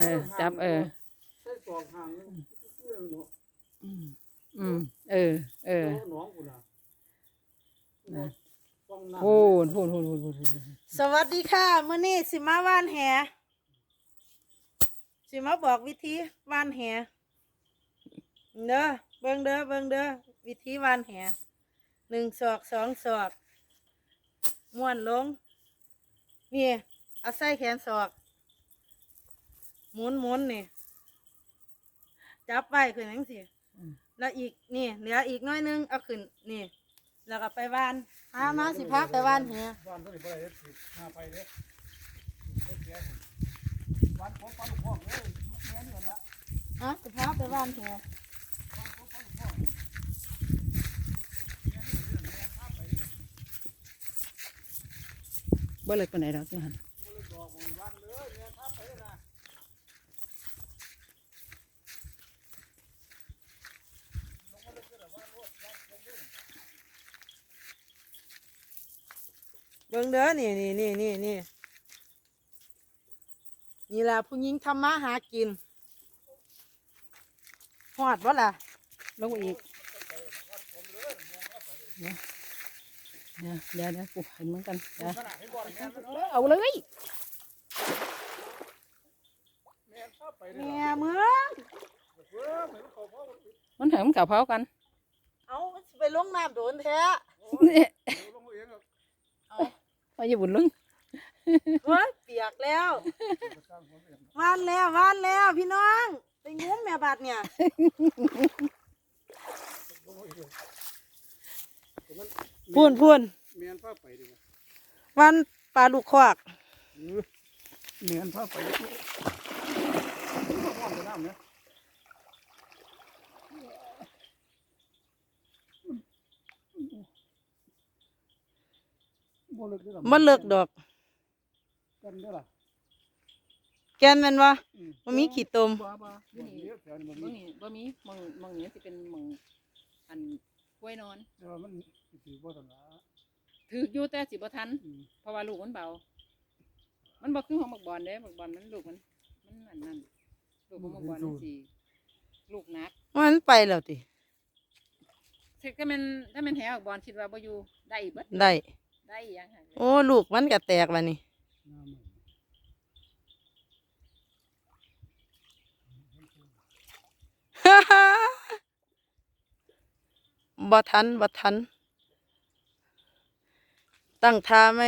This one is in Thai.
เออจับเออใส่สองหางนึงเรื่องเนาะอืมอืมเออ เออหนองกูน่ะนะต้องนั่งโอ้โหโหโหโหโหโหสวัสดีค่ะมื้อนี้สิมาว่านแหสิมาบอกวิธีว่านแหเด้อเบิ่งเด้อเบิ่งเด้อวิธีว่านแหหนึ่งศอกสองศอกม้วนลงนี่เอาใส่แขนศอก หมุนหมุนนี่ จับไว้ขึ้นจังซี่แล้วอีกนี่เหลืออีกน้อยนึงเอาขึ้นนี่ แล้วก็ไปว่านหามาสิพักไปว่านแหบ้านตัวนี้บ่ได้เฮ็ดสิหาไปเด้เฮ็ดเสียผมบ้านของปลาลูกพ่อเด้อลูกแม่นกันละอะสิพาไปบ้านแหบ่เลยปานไหนดอกจังหันบ่เลยบอกมันวันเลยแม่พาไปนะ เบิ่งเด้อนี่นี่นี่นี่นี่นี่ล่ะผู้หญิงทำมาหากินหอดบ่ล่ะลงไปอีกเดี๋ยวเดี๋ยวเดี๋ยวกูเห็นเหมือนกันเดี๋ยวขนาดให้บ่ได้แม่นเออเอาเลยแม่พาไปเด้แม่อเมืองเออไม่เขาพ่อมันถึงกับเผากัน เอาสิไปลงน้ำโดนแท้ เนี่ย ลงเองอะ เอา มาอยู่บุญลุงเฮ้ยเปียกแล้วสร้างผมเองวานแล้ววานแล้วพี่น้องไปงุ้มแม่บาดเนี่ยลงเองมันพูนพูนแม่นพาไปดีกว่าวันปลาลูกควักเออแม่นพาไปเด้อพ่อไปน้ำเนี่ย บ่เลิกเด้อล่ะมันเลิกดอก กันเด้อล่ะแกนแม่นวะอืมมันมีขี้ตมบ่บ่อยู่นี่เดี๋ยวแถวนี้มันมึมีงนี่บ่มีมึงมึงนี่สิเป็นมึงอันกล้วยนอนแต่ว่ามันสิบ่ทันละถืออยู่แต่สิบ่ทันอืมเพราะว่าลูกมันเบา มันบ่คือของบักบอลเด้บักบอลมันลูกมันมันอันนั้นลูกของบักบอลมันสิลูกหนักมันไปแล้วติถ้าถ้ามันถ้ามันแหบักบอลคิดว่าบ่อยู่ได้อีกเบิดได้ ได้อีกอยังค่ะโอ้ลูกมันก็แตกแล้วนี่น้ำมันบ่ทันบ่ทัน ตั้งท่าไหม